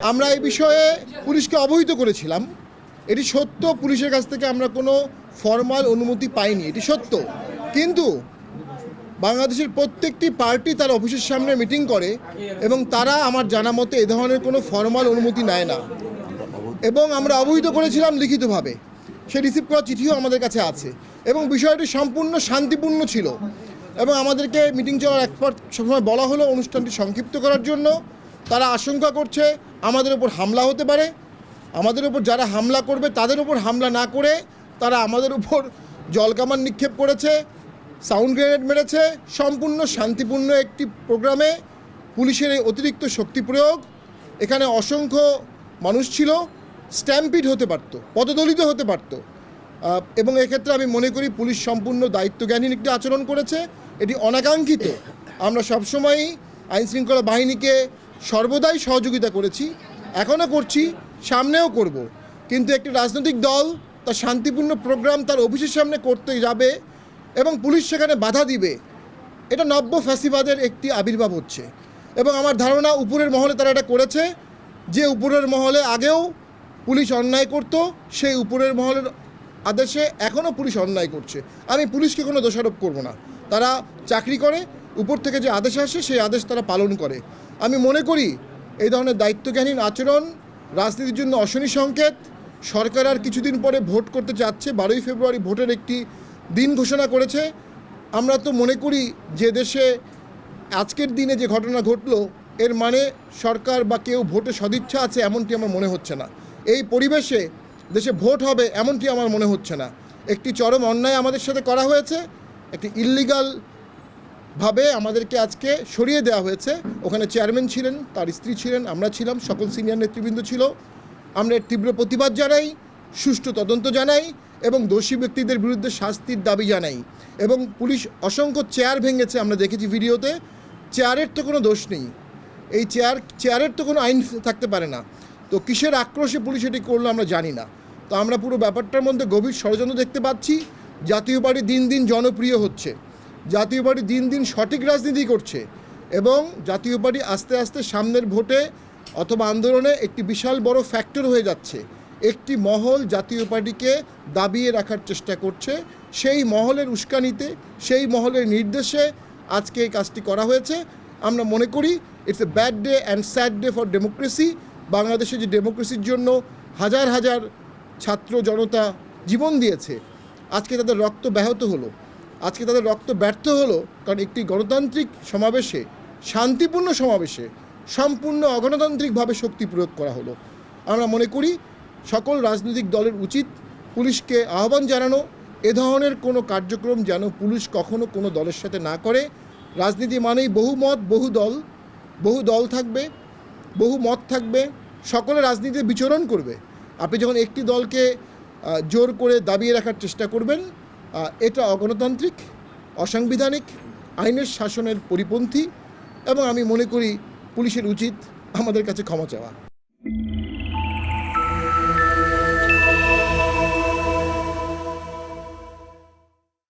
আমরা এই বিষয়ে পুলিশকে অবহিত করেছিলাম। এটি সত্য, পুলিশের কাছ থেকে আমরা কোনো ফর্মাল অনুমতি পাইনি, এটি সত্য। কিন্তু বাংলাদেশের প্রত্যেকটি পার্টি তার অফিসের সামনে মিটিং করে এবং তারা আমার জানা মতে এ ধরনের কোনো ফর্মাল অনুমতি নেয় না। এবং আমরা অবহিত করেছিলাম লিখিতভাবে। সে রিসিভ করা চিঠিও আমাদের কাছে আছে। এবং বিষয়টি সম্পূর্ণ শান্তিপূর্ণ ছিল। এবং আমাদেরকে মিটিং চলার এক পর সময় বলা হলো অনুষ্ঠানটি সংক্ষিপ্ত করার জন্য। তারা আশঙ্কা করছে আমাদের উপর হামলা হতে পারে, আমাদের উপর যারা হামলা করবে তাদের উপর হামলা না করে তারা আমাদের উপর জলকামান নিক্ষেপ করেছে, সাউন্ড গ্রেনেড মেরেছে, সম্পূর্ণ শান্তিপূর্ণ একটি প্রোগ্রামে পুলিশের এই অতিরিক্ত শক্তি প্রয়োগ। এখানে অসংখ্য মানুষ ছিল, স্ট্যাম্পিড হতে পারত, পদদলিত হতে পারত। এবং এক্ষেত্রে আমি মনে করি পুলিশ সম্পূর্ণ দায়িত্বজ্ঞানহীন একটি আচরণ করেছে, এটি অনাকাঙ্ক্ষিত। আমরা সবসময়ই আইনশৃঙ্খলা বাহিনীকে সর্বদাই সহযোগিতা করেছি, এখনও করছি, সামনেও করব। কিন্তু একটি রাজনৈতিক দল, তার শান্তিপূর্ণ প্রোগ্রাম তার অফিসের সামনে করতে যাবে এবং পুলিশ সেখানে বাধা দিবে, এটা নব্য ফ্যাসিবাদের একটি আবির্ভাব হচ্ছে। এবং আমার ধারণা উপরের মহলে তারা এটা করেছে, যে উপরের মহলে আগেও পুলিশ অন্যায় করত, সেই উপরের মহলের আদেশে এখনও পুলিশ অন্যায় করছে। আমি পুলিশকে কোনো দোষারোপ করব না। তারা চাকরি করে উপর থেকে যে আদেশ আসে, সেই আদেশ তারা পালন করে। আমি মনে করি এই ধরনের দায়িত্বজ্ঞানহীন আচরণ, রাজনীতির জন্য অশনি সংকেত, সরকার আর কিছুদিন পরে ভোট করতে যাচ্ছে, বারোই ফেব্রুয়ারি ভোটের একটি দিন ঘোষণা করেছে। আমরা তো মনে করি যে দেশে আজকের দিনে যে ঘটনা ঘটলো, এর মানে সরকার বা কেউ ভোটে সদিচ্ছা আছে এমনটি আমার মনে হচ্ছে না। এই পরিবেশে দেশে ভোট হবে এমনটি আমার মনে হচ্ছে না। একটি চরম অন্যায় আমাদের সাথে করা হয়েছে, একটি ইল্লিগাল ভাবে আমাদেরকে আজকে সরিয়ে দেওয়া হয়েছে। ওখানে চেয়ারম্যান ছিলেন, তার স্ত্রী ছিলেন, আমরা ছিলাম, সকল সিনিয়র নেতৃবৃন্দ ছিল। আমরা তীব্র প্রতিবাদ জানাই, সুষ্ঠু তদন্ত জানাই এবং দোষী ব্যক্তিদের বিরুদ্ধে শাস্তির দাবি জানাই। এবং পুলিশ অসংখ্য চেয়ার ভেঙেছে, আমরা দেখেছি ভিডিওতে। চেয়ারের তো কোনো দোষ নেই। এই চেয়ার চেয়ারের তো কোনো আইন থাকতে পারে না। তো কিসের আক্রোশে পুলিশ এটি করল আমরা জানি না। তো আমরা পুরো ব্যাপারটার মধ্যে গভীর ষড়যন্ত্র দেখতে পাচ্ছি। জাতীয় পার্টি দিন দিন জনপ্রিয় হচ্ছে। জাতীয় পার্টি দিন দিন সঠিক রাজনীতি করছে এবং জাতীয় পার্টি আস্তে আস্তে সামনের ভোটে অথবা আন্দোলনে একটি বিশাল বড় ফ্যাক্টর হয়ে যাচ্ছে। একটি মহল জাতীয় পার্টিকে দাবিয়ে রাখার চেষ্টা করছে। সেই মহলের উস্কানিতে, সেই মহলের নির্দেশে আজকে এই কাজটি করা হয়েছে। আমরা মনে করি it's a bad day and sad day for democracy বাংলাদেশে যে ডেমোক্রেসির জন্য হাজার হাজার ছাত্র জনতা জীবন দিয়েছে, আজকে তাদের রক্ত ব্যাহত হলো। আজকে তাদের রক্ত ব্যর্থ হলো কারণ একটি গণতান্ত্রিক সমাবেশে, শান্তিপূর্ণ সমাবেশে সম্পূর্ণ অগণতান্ত্রিকভাবে শক্তি প্রয়োগ করা হলো। আমরা মনে করি সকল রাজনৈতিক দলের উচিত পুলিশকে আহ্বান জানানো, এ ধরনের কোনো কার্যক্রম যেন পুলিশ কখনো কোনো দলের সাথে না করে। রাজনীতি মানেই বহু মত, বহু দল বহু দল থাকবে, বহু মত থাকবে, সকলে রাজনীতিতে বিচরণ করবে। আপনি যখন একটি দলকে জোর করে দাবিয়ে রাখার চেষ্টা করবেন এটা অগণতান্ত্রিক, অসাংবিধানিক, আইনের শাসনের পরিপন্থী এবং আমি মনে করি পুলিশের উচিত আমাদের কাছে ক্ষমা চাওয়া।